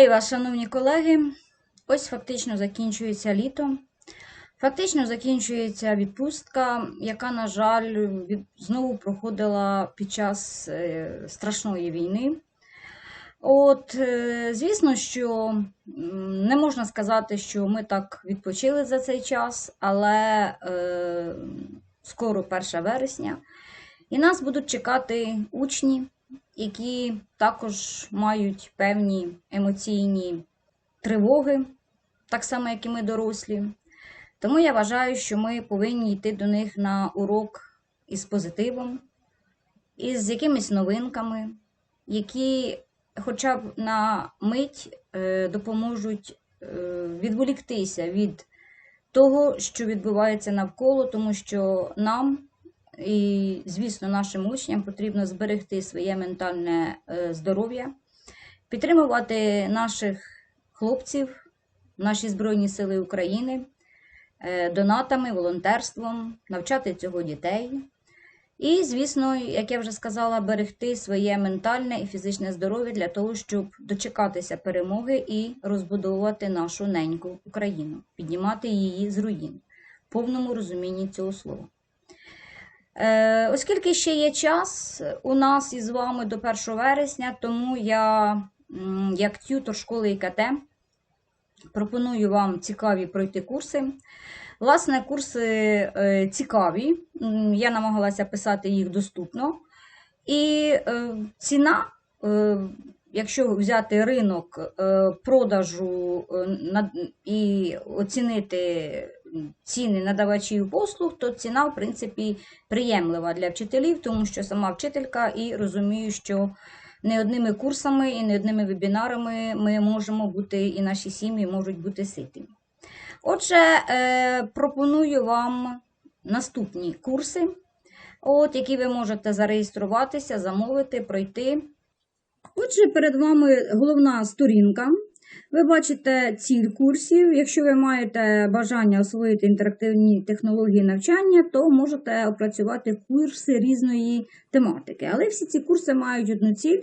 Вітаю вас, шановні колеги. Ось фактично закінчується літо. Фактично закінчується відпустка, яка, на жаль, від... знову проходила під час е, страшної війни. От, е, звісно, що не можна сказати, що ми так відпочили за цей час, але е, скоро 1 вересня, і нас будуть чекати учні, які також мають певні емоційні тривоги, так само, як і ми дорослі. Тому я вважаю, що ми повинні йти до них на урок із позитивом, із якимись новинками, які хоча б на мить е, допоможуть е, відволіктися від того, що відбувається навколо, тому що нам і, звісно, нашим учням потрібно зберегти своє ментальне е, здоров'я, підтримувати наших хлопців, наші Збройні Сили України е, донатами, волонтерством, навчати цього дітей. І, звісно, як я вже сказала, берегти своє ментальне і фізичне здоров'я для того, щоб дочекатися перемоги і розбудовувати нашу неньку Україну, піднімати її з руїн в повному розумінні цього слова. Е, Оскільки ще є час у нас із вами до 1 вересня, тому я, як тютор школи ІКТ, пропоную вам цікаві пройти курси. Власне, курси е, цікаві. Я намагалася писати їх доступно. І е, ціна, якщо взяти ринок продажу і оцінити ціни надавачів послуг, то ціна, в принципі, приємлива для вчителів, тому що сама вчителька і розумію, що не одними курсами і не одними вебінарами ми можемо бути, і наші сім'ї можуть бути ситими. Отже, е, пропоную вам наступні курси, от, які ви можете зареєструватися, замовити, пройти. Отже, перед вами головна сторінка. Ви бачите ціль курсів. Якщо ви маєте бажання освоїти інтерактивні технології навчання, то можете опрацювати курси різної тематики. Але всі ці курси мають одну ціль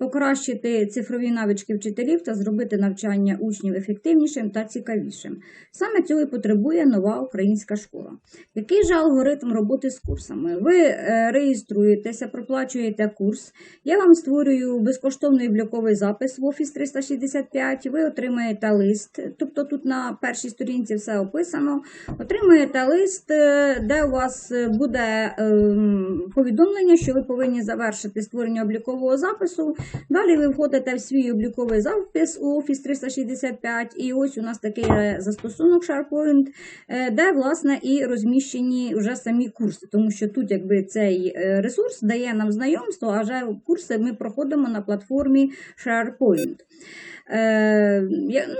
покращити цифрові навички вчителів та зробити навчання учнів ефективнішим та цікавішим. Саме цього і потребує нова українська школа. Який же алгоритм роботи з курсами? Ви е, реєструєтеся, проплачуєте курс. Я вам створюю безкоштовний обліковий запис в Office 365. Ви отримаєте лист, тобто тут на першій сторінці все описано. Отримаєте лист, е, де у вас буде ем, повідомлення, що ви повинні завершити створення облікового запису. Далі ви входите в свій обліковий запис у Office 365, і ось у нас такий застосунок SharePoint, е, де власне і розміщені вже самі курси, тому що тут якби цей е, ресурс дає нам знайомство, а вже курси ми проходимо на платформі SharePoint. Е,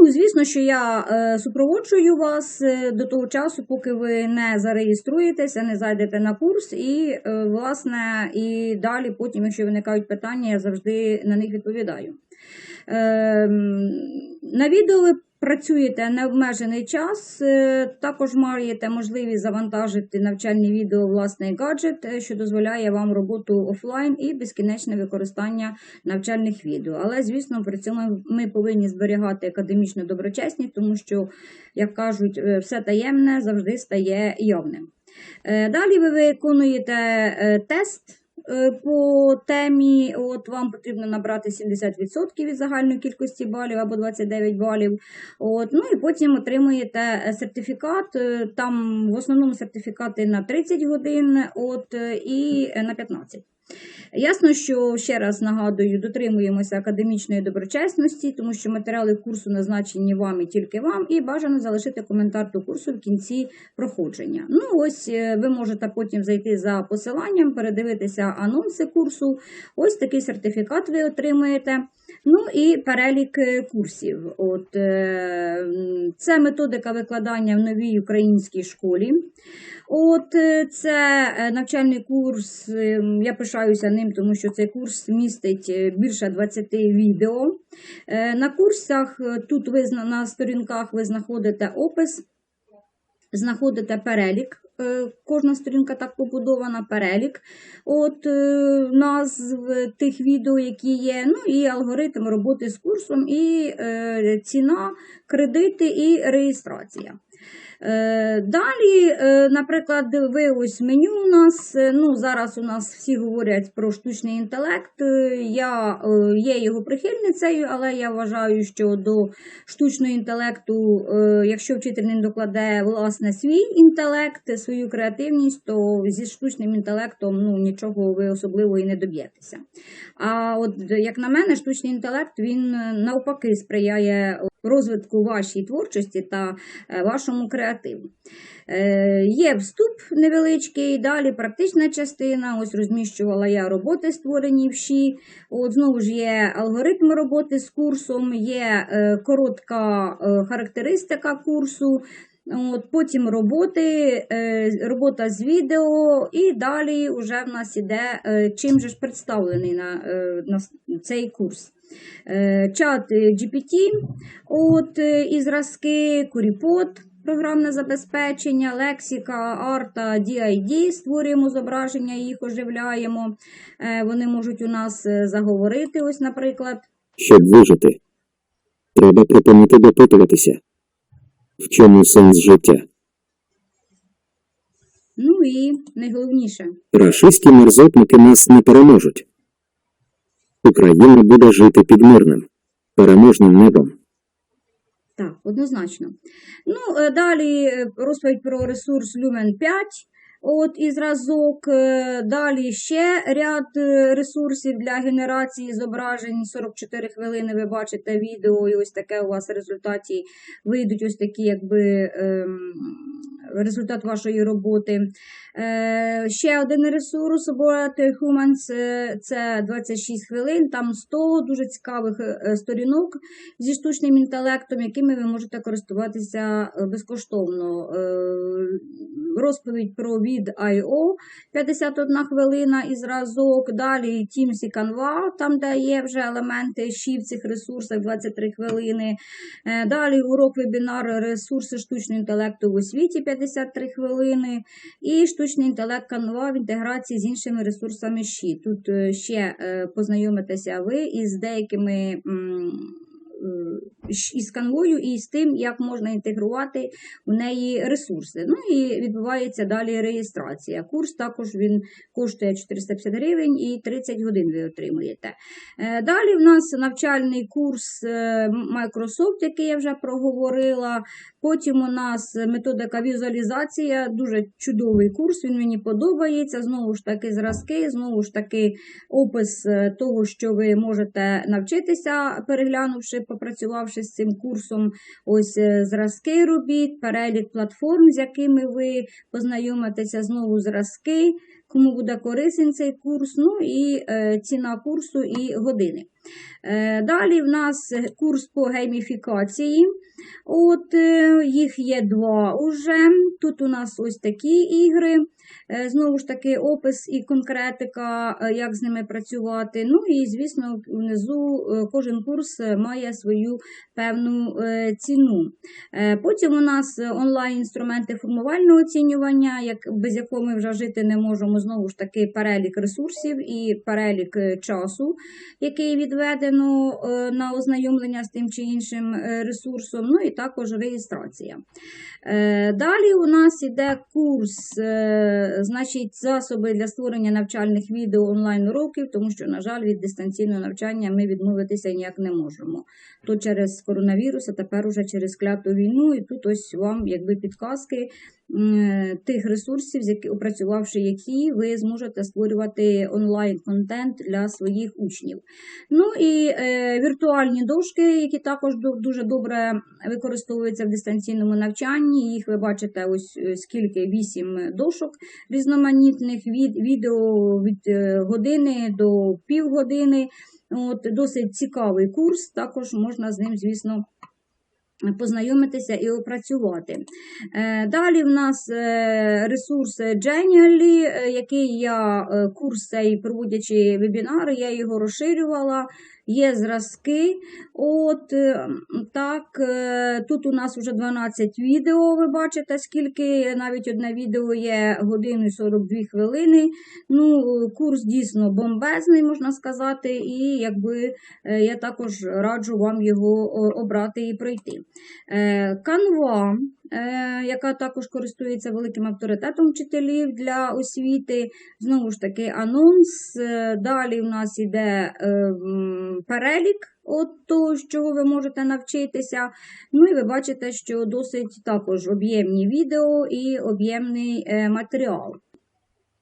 ну, звісно, що я е, супроводжую вас е, до того часу, поки ви не зареєструєтеся, не зайдете на курс, і, власне, і далі, потім, якщо виникають питання, я завжди на них відповідаю. Е, на працюєте необмежений час, е, також маєте можливість завантажити навчальні відео власний гаджет, е, що дозволяє вам роботу офлайн і безкінечне використання навчальних відео. Але, звісно, при цьому ми повинні зберігати академічну доброчесність, тому що, як кажуть, е, все таємне завжди стає явним. Далі ви виконуєте тест. Е, По темі, от вам потрібно набрати 70% від загальної кількості балів або 29 балів. От, ну і потім отримуєте е, сертифікат. е, Там в основному сертифікати на 30 годин от, і на 15. Ясно, що ще раз нагадую, дотримуємося академічної доброчесності, тому що матеріали курсу назначені вам і тільки вам, і бажано залишити коментар до курсу в кінці проходження. Ну, ось е, ви можете потім зайти за посиланням, передивитися анонси курсу. Ось такий сертифікат ви отримаєте. Ну і перелік е, курсів. От, е, це методика викладання в новій українській школі. От е, це е, навчальний курс. е, Я пишаюся ним, тому що цей курс містить е, більше 20 відео. На курсах тут ви на сторінках ви знаходите опис, знаходите перелік Кожна сторінка так побудована, перелік от, назв тих відео, які є, ну і алгоритм роботи з курсом, і ціна, кредити і реєстрація. Е, Далі, е, наприклад, ви ось меню у нас. е, Ну, зараз у нас всі говорять про штучний інтелект. Я є його прихильницею, але я вважаю, що до штучного інтелекту, якщо вчитель не докладе власне свій інтелект, свою креативність, то зі штучним інтелектом ну, нічого ви особливо і не доб'єтеся. А от, як на мене, штучний інтелект він навпаки сприяє розвитку вашій творчості та е, вашому креативу. Е, Є вступ невеличкий, далі практична частина. Ось розміщувала я роботи, створені в ШІ. От знову ж є алгоритм роботи з курсом, є е, коротка характеристика курсу. От, потім роботи, робота з відео, і далі вже в нас іде, чим же ж представлений на, на цей курс. Е, Чат е, GPT, от, е, і зразки, Куріпод, програмне забезпечення, лексика, арта, DID, створюємо зображення, їх оживляємо. Вони можуть у нас заговорити, ось, наприклад. Щоб вижити, треба припинити допитуватися. В чому сенс життя? Ну і найголовніше. Рашистські мерзотники нас не переможуть. Україна буде жити під мирним, переможним небом. Так, однозначно. Ну, е, далі е, розповідь про ресурс Lumen 5. От і зразок. Е, Далі ще ряд е, ресурсів для генерації зображень. 44 хвилини ви бачите відео, і ось таке у вас в результаті вийдуть ось такі, якби ем, результат вашої роботи. Е, ще один ресурс Bored Humans е, це 26 хвилин, там 100 дуже цікавих сторінок зі штучним інтелектом, якими ви можете користуватися безкоштовно. Е, Розповідь про від IO 51 хвилина і зразок. Далі Teams і Canva, там де є вже елементи щі в цих ресурсах 23 хвилини. Е, Далі урок вебінар ресурси штучного інтелекту в освіті 53 хвилини. І штучний інтелект Canva в інтеграції з іншими ресурсами ЩІ. Тут е, ще е, познайомитеся ви із деякими із канвою і з тим, як можна інтегрувати в неї ресурси. Ну і відбувається далі реєстрація. Курс також він коштує 450 гривень і 30 годин ви отримуєте. Е, Далі в нас навчальний курс е, Microsoft, який я вже проговорила. Потім у нас методика візуалізація, дуже чудовий курс, він мені подобається. Знову ж таки, зразки, знову ж таки, опис е, того, що ви можете навчитися, переглянувши, попрацювавши з цим курсом. Ось е, зразки робіт, перелік платформ, з якими ви познайомитеся, знову зразки, кому буде корисний цей курс, ну і е, ціна курсу і години. Е, Далі в нас курс по гейміфікації. От е, їх є два уже. Тут у нас ось такі ігри. Е, Знову ж таки, опис і конкретика, як з ними працювати. Ну і, звісно, внизу кожен курс має свою певну ціну. Потім у нас онлайн-інструменти формувального оцінювання, як, без якого ми вже жити не можемо. Знову ж таки, перелік ресурсів і перелік часу, який відведено е, на ознайомлення з тим чи іншим е, ресурсом, ну і також реєстрація. Е, Далі у нас іде курс, значить, засоби для створення навчальних відео онлайн-уроків, тому що, на жаль, від дистанційного навчання ми відмовитися ніяк не можемо. То через коронавірус, а тепер уже через кляту війну, і тут ось вам якби підказки тих ресурсів, опрацювавши які, ви зможете створювати онлайн-контент для своїх учнів. Ну і е, віртуальні дошки, які також дуже добре використовуються в дистанційному навчанні. Їх ви бачите ось е, скільки, 8 дошок різноманітних, від відео від е, години до півгодини. От, досить цікавий курс, також можна з ним, звісно, познайомитися і опрацювати. Е, Далі в нас е, ресурс Genially, е, який я курс цей проводячи вебінари, я його розширювала. Є зразки. От е, так, е, тут у нас вже 12 відео, ви бачите, скільки навіть одне відео є годину 42 хвилини. Ну, курс дійсно бомбезний, можна сказати, і якби е, я також раджу вам його обрати і пройти. Е, яка також користується великим авторитетом вчителів для освіти. Знову ж таки, анонс. Е, Далі в нас іде е, перелік того, з чого ви можете навчитися. Ну і ви бачите, що досить також об'ємні відео і об'ємний е, матеріал.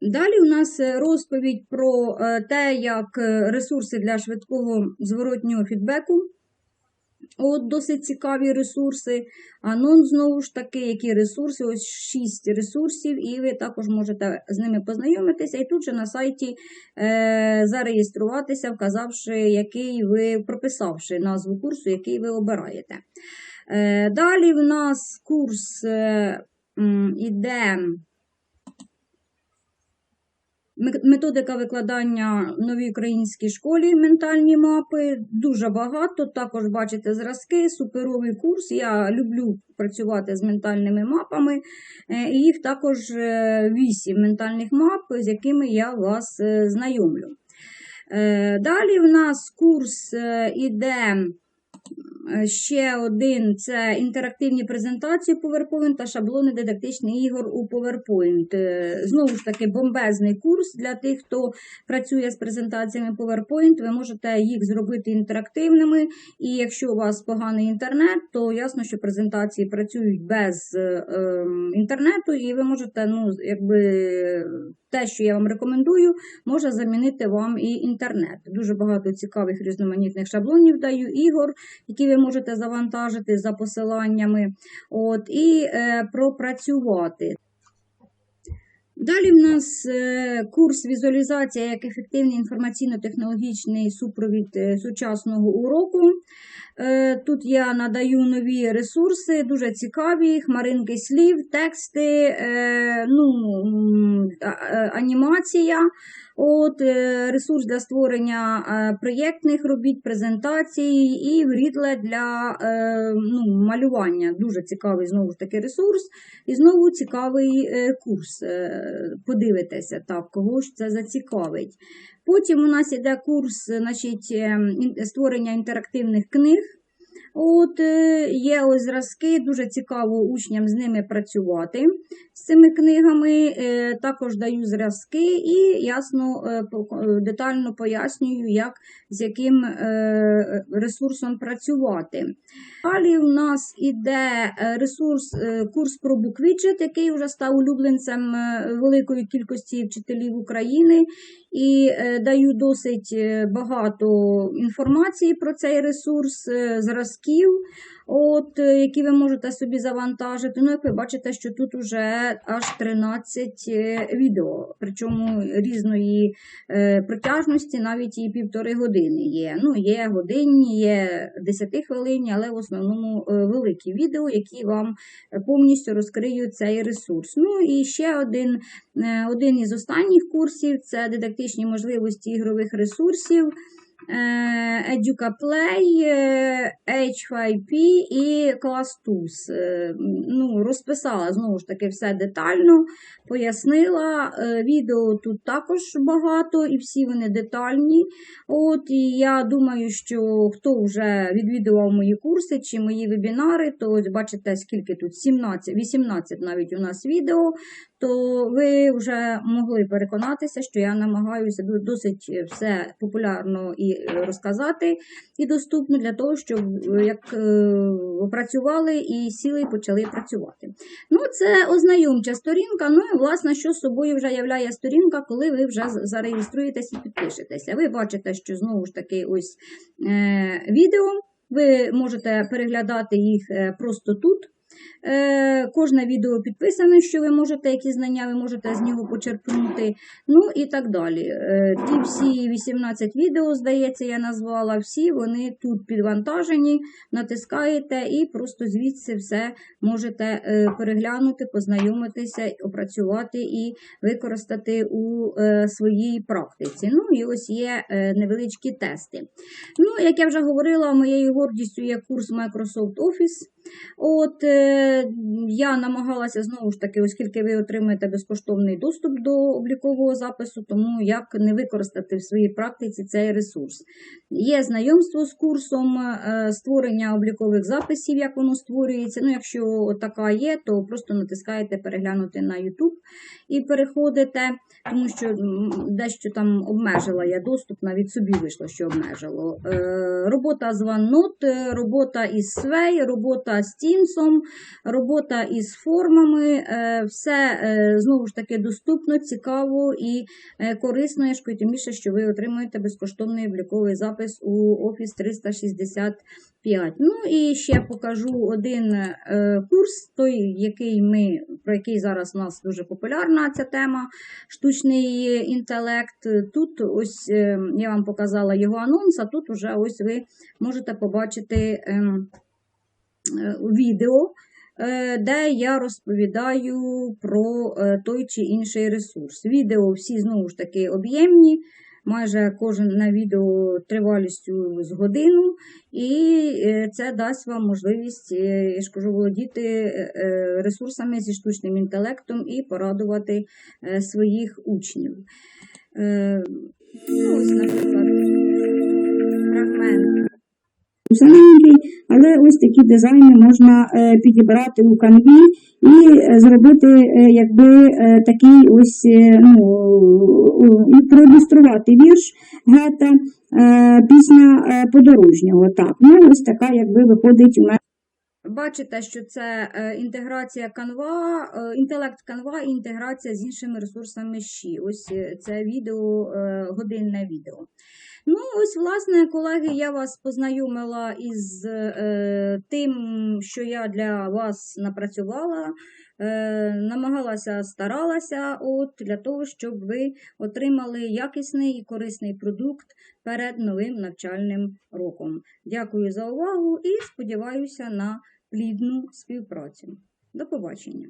Далі у нас е, розповідь про е, те, як е, ресурси для швидкого зворотнього фідбеку. От досить цікаві ресурси. Анонс, знову ж таки, які ресурси, ось 6 ресурсів, і ви також можете з ними познайомитися. І тут же на сайті е, зареєструватися, вказавши, який ви, прописавши назву курсу, який ви обираєте. Е, далі в нас курс е, іде. Методика викладання в новій українській школі ментальні мапи. Дуже багато. Також бачите зразки, суперовий курс. Я люблю працювати з ментальними мапами. Е, І їх також е, вісім ментальних мап, з якими я вас е, знайомлю. Далі в нас курс іде. Е, Ще один це інтерактивні презентації PowerPoint та шаблони дидактичних ігор у PowerPoint. Е, Знову ж таки, бомбезний курс для тих, хто працює з презентаціями PowerPoint. Ви можете їх зробити інтерактивними. І якщо у вас поганий інтернет, то ясно, що презентації працюють без е, ем, інтернету, і ви можете, ну, якби те, що я вам рекомендую, може замінити вам і інтернет. Дуже багато цікавих різноманітних шаблонів даю ігор, які ви можете завантажити за посиланнями, от, і е, пропрацювати. Далі в нас е, курс візуалізація як ефективний інформаційно-технологічний супровід е, сучасного уроку. Е, Тут я надаю нові ресурси, дуже цікаві, хмаринки слів, тексти, ну, анімація. От, е, ресурс для створення е, проєктних робіт, презентацій і грідле для е, ну, малювання. Дуже цікавий знову ж таки ресурс. І знову цікавий курс. Подивитеся, так, кого ж це зацікавить. Потім у нас іде курс значить, е, створення інтерактивних книг. От е, є ось зразки, дуже цікаво учням з ними працювати з цими книгами. Е, Також даю зразки і ясно е, детально пояснюю, як з яким ресурсом працювати. Далі у нас іде ресурс, курс про буквіджет, який вже став улюбленцем великої кількості вчителів України. І е, даю досить е, багато інформації про цей ресурс, е, зразків, от, які ви можете собі завантажити. Ну, як ви бачите, що тут вже аж 13 е, відео, причому різної протяжності, навіть і півтори години є. Ну, є годинні, є 10 хвилинні, але в основному великі відео, які вам повністю розкриють цей ресурс. Ну і ще один, один із останніх курсів це дидактичні можливості ігрових ресурсів. е, EducaPlay, е, H5P і ClassTools. Е, Ну, розписала знову ж таки все детально, пояснила. Відео тут також багато, і всі вони детальні. От, і я думаю, що хто вже відвідував мої курси чи мої вебінари, то бачите, скільки тут 17, 18 навіть у нас відео, то ви вже могли переконатися, що я намагаюся досить все популярно і е, розказати і доступно для того, щоб е, як е, опрацювали і сіли і почали працювати. Ну, це ознайомча сторінка. Ну і власне, що собою вже являє сторінка, коли ви вже з- зареєструєтесь і підпишетеся. Ви бачите, що знову ж таки ось е, відео. Ви можете переглядати їх е, просто тут. Е, Кожне відео підписане, що ви можете, які знання ви можете з нього почерпнути. Ну і так далі. Е, Ті всі 18 відео, здається, я назвала, всі вони тут підвантажені, натискаєте і просто звідси все можете е, переглянути, познайомитися, опрацювати і використати у своїй практиці. Ну і ось є невеличкі тести. Ну, як я вже говорила, моєю гордістю є курс Microsoft Office. От е, я намагалася знову ж таки, оскільки ви отримаєте безкоштовний доступ до облікового запису, тому як не використати в своїй практиці цей ресурс. Є знайомство з курсом е, створення облікових записів, як воно створюється. Ну, якщо така є, то просто натискаєте переглянути на YouTube і переходите, тому що дещо там обмежила я доступ, навіть собі вийшло, що обмежило. Е, Робота з OneNote, робота із Sway, робота з Teams, робота із формами. е, Все е, знову ж таки доступно, цікаво і корисно. Я ж тим більше, що ви отримуєте безкоштовний обліковий запис у Office 365. Ну і ще покажу один е, курс, той, який ми, про який зараз у нас дуже популярна ця тема, штучний інтелект. Тут ось е, я вам показала його анонс, а тут уже ось ви можете побачити ем, е, відео. Де я розповідаю про той чи інший ресурс. Відео всі знову ж таки об'ємні, майже кожне відео тривалістю з годину, і е, це дасть вам можливість, е, я ж кажу, володіти е, ресурсами зі штучним інтелектом і порадувати своїх учнів. Ну, Ось, наприклад, фрагмент. Але ось такі дизайни можна підібрати у канві і зробити е, якби е, такий ось е, ну, проілюструвати вірш Гета, пісня подорожнього. Так, ну ось така якби виходить у мене. Бачите, що це інтеграція е, інтелект Canva і інтеграція з іншими ресурсами Щі. Ось це відео, годинне відео. Ну, ось, власне, колеги, я вас познайомила із е, тим, що я для вас напрацювала. Е, намагалася, старалася от, для того, щоб ви отримали якісний і корисний продукт перед новим навчальним роком. Дякую за увагу і сподіваюся на плідну співпрацю. До побачення!